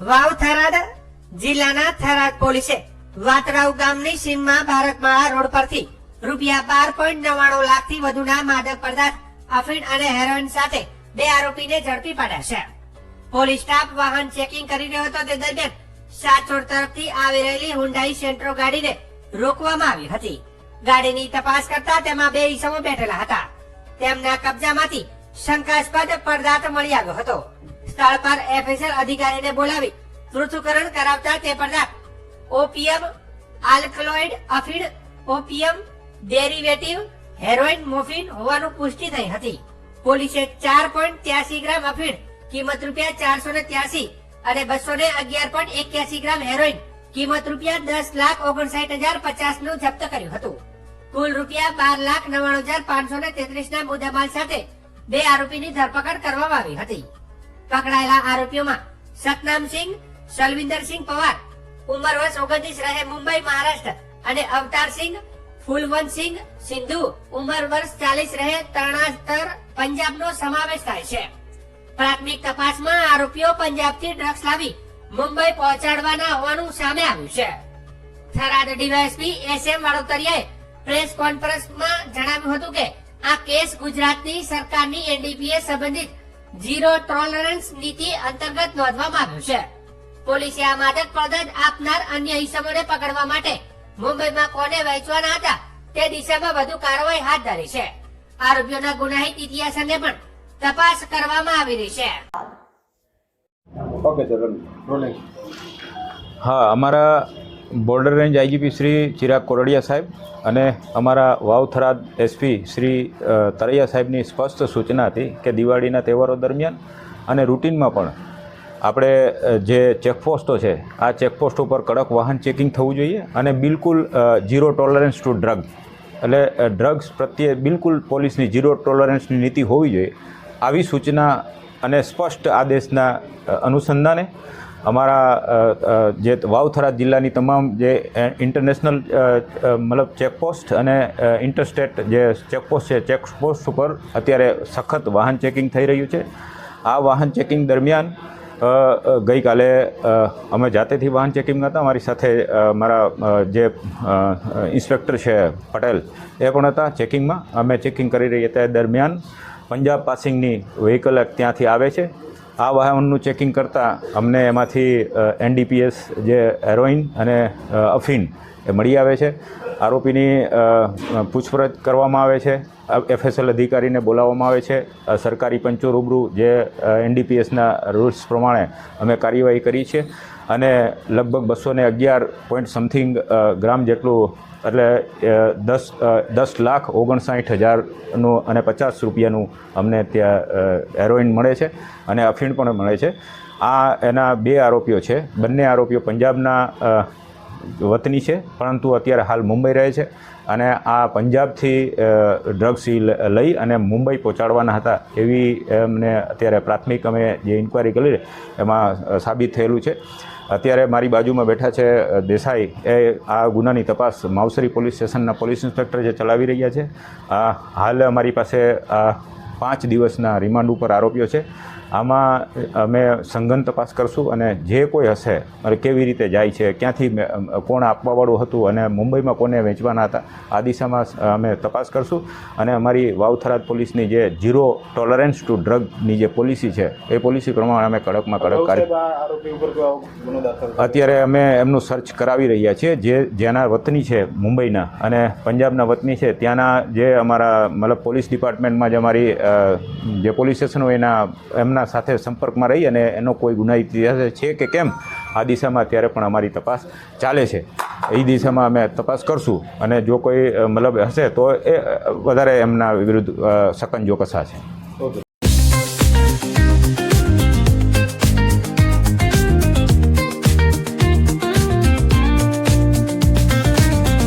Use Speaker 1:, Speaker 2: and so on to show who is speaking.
Speaker 1: વાવ થરાદ જિલ્લાના થરાદ પોલીસે વાતરાવ ગામની સીમમાં ભારતમાળા રોડ પરથી રૂપિયા બાર પોઈન્ટ નવ્વાણું લાખથી વધુના માદક પદાર્થ, અફીણ અને હેરોઇન સાથે બે આરોપીને ઝડપી પાડ્યા છે. પોલીસ સ્ટાફ વાહન ચેકિંગ કરી રહ્યો હતો તે દરમિયાન સાચોડ તરફથી આવી રહેલી હુન્ડાઈ સેન્ટ્રો ગાડીને રોકવામાં આવી હતી. ગાડીની તપાસ કરતા તેમાં બે ઈસમો બેઠેલા હતા. તેમના કબજામાંથી શંકાસ્પદ પદાર્થ મળી આવ્યો હતો. સ્થળ પર એફએસએલ અધિકારીને બોલાવી પૃથ્થકરણ કરાવતા તે પદાર્થ ઓપીએમ આલ્કલોઇડ અફીડ ઓપીએમ ડેરિવેટિવ હેરોઇન મોફિન હોવાનું પુષ્ટિ થઈ હતી. પોલીસે ચાર પોઈન્ટ ત્યાસી ગ્રામ અફીડ કિંમત રૂપિયા ચારસો ને ત્યાસી અને બસો ને અગિયાર પોઈન્ટ એક્યાસી ગ્રામ હેરોઇન, કિંમત રૂપિયા દસ લાખ ઓગણસાઠ હજાર પચાસનું જપ્ત કર્યું હતું. કુલ રૂપિયા બાર લાખ નવ્વાણું હજાર પાંચસો ને તેત્રીસ ના મુદ્દામાલ સાથે બે આરોપીની ધરપકડ કરવામાં આવી હતી. પકડાયેલા આરોપીઓમાં સતનામસિંહ સલવિંદરસિંહ પવાર, ઉંમર વર્ષ ઓગણત્રીસ રહે મુંબઈ, મહારાષ્ટ્ર અને અવતારસિંહ ફૂલવંતસિંહ સિંધુ, ઉંમર વર્ષ ચાલીસ રહે તરણાસ્તર, પંજાબનો સમાવેશ થાય છે. પ્રાથમિક તપાસમાં આરોપીઓ પંજાબથી ડ્રગ્સ લાવી મુંબઈ પહોંચાડવાના હોવાનું સામે આવ્યું છે. થરાદ ડીવાયએસપી એસ એમ વાડોતરિયાએ પ્રેસ કોન્ફરન્સમાં જણાવ્યું હતું કે આ કેસ ગુજરાતની સરકારની એનડીપીએ સંબંધિત ઝીરો ટોલરન્સ નીતિ અંતર્ગત નોંધવામાં આવ્યું છે. પોલીસે આ માદક પદાર્થ આપનાર અન્ય ઇસમોને પકડવા માટે મુંબઈમાં કોને વહેંચવાના હતા તે દિશામાં વધુ કાર્યવાહી હાથ ધરી છે. આરોપીઓના ગુનાહિત ઇતિહાસ અંગે પણ તપાસ કરવામાં આવી રહી છે.
Speaker 2: ઓકે
Speaker 3: હા અમારા border range IGP Shri Chirag Koradiya સાહેબ અને અમારા વાવથરાદ એસપી શ્રી તરૈયા સાહેબની સ્પષ્ટ સૂચના હતી કે દિવાળીના તહેવારો દરમિયાન અને રૂટિનમાં પણ આપણે જે ચેકપોસ્ટો છે, આ ચેકપોસ્ટ ઉપર કડક વાહન ચેકિંગ થવું જોઈએ અને બિલકુલ ઝીરો ટોલરન્સ ટુ ડ્રગ. એટલે ડ્રગ્સ પ્રત્યે બિલકુલ પોલીસની ઝીરો ટોલરન્સની નીતિ હોવી જોઈએ. આવી સૂચના અને સ્પષ્ટ આદેશના અનુસંધાને અમારા જે વાવથરા જિલ્લાની તમામ જે ઇન્ટરનેશનલ મતલબ ચેકપોસ્ટ અને ઇન્ટરસ્ટેટ જે ચેકપોસ્ટ છે ચેકપોસ્ટ ઉપર અત્યારે સખત વાહન ચેકિંગ થઈ રહ્યું છે. આ વાહન ચેકિંગ દરમિયાન ગઈકાલે અમે જાતેથી વાહન ચેકિંગ હતા. અમારી સાથે મારા જે ઇન્સ્પેક્ટર છે પટેલ, એ પણ હતા ચેકિંગમાં અમે ચેકિંગ કરી રહ્યા હતા. દરમિયાન પંજાબ પાસિંગની વ્હીકલ ત્યાંથી આવે છે. આ વાહનનું ચેકિંગ કરતાં અમને એમાંથી એનડીપીએસ જે હેરોઇન અને અફીન એ મળી આવે છે. આરોપીની પૂછપરછ કરવામાં આવે છે. એફએસએલ અધિકારીને બોલાવવામાં આવે છે. સરકારી પંચો રૂબરૂ જે એનડીપીએસના રૂલ્સ પ્રમાણે અમે કાર્યવાહી કરી છે. અને લગભગ બસો ને અગિયાર પોઈન્ટ સમથિંગ ગ્રામ જેટલું, એટલે દસ દસ લાખ ઓગણસાઠ હજારનું અને પચાસ રૂપિયાનું અમને ત્યાં હેરોઇન મળે છે અને અફીણ પણ મળે છે. આ એના બે આરોપીઓ છે. બંને આરોપીઓ પંજાબના વતની છે, પરંતુ અત્યારે હાલ મુંબઈ રહે છે. અને આ પંજાબથી ડ્રગ્સ લઈ અને મુંબઈ પહોંચાડવાના હતા એવી અમને અત્યારે પ્રાથમિક અમે જે ઇન્કવાયરી કરી એમાં સાબિત થયેલું છે. અત્યારે મારી બાજુમાં બેઠા છે દેસાઈ. એ આ ગુનાની તપાસ માવસરી પોલીસ સ્ટેશનના પોલીસ ઇન્સ્પેક્ટર જે ચલાવી રહ્યા છે. હાલ અમારી પાસે પાંચ દિવસના રિમાન્ડ ઉપર આરોપીઓ છે. આમાં અમે સંઘન તપાસ કરશું અને જે કોઈ હશે અને કેવી રીતે જાય છે ક્યાંથી કોણ આપવાવાળું હતું અને મુંબઈમાં કોને વેચવાના હતા આ દિશામાં અમે તપાસ કરશું. અને અમારી વાવથરાદ પોલીસની જે ઝીરો ટોલરન્સ ટુ ડ્રગની જે પોલિસી છે એ પોલિસી પ્રમાણે અમે કડકમાં કડક કાર્ય? અત્યારે અમે એમનું સર્ચ કરાવી રહ્યા છીએ જે જેના વતની છે મુંબઈના અને પંજાબના વતની છે. ત્યાંના જે અમારા મતલબ પોલીસ ડિપાર્ટમેન્ટમાં જે અમારી જે પોલીસ સ્ટેશન હોય એના એમના સાથે સંપર્કમાં રહી અને એનો કોઈ ગુના ઇતિહાસ છે કે કેમ આ દિશામાં અત્યારે પણ અમારી તપાસ ચાલે છે. એ દિશામાં અમે તપાસ કરશું અને જો કોઈ મતલબ હશે તો એ વધારે એમના વિરુદ્ધ અ, સકંજો કસાશે.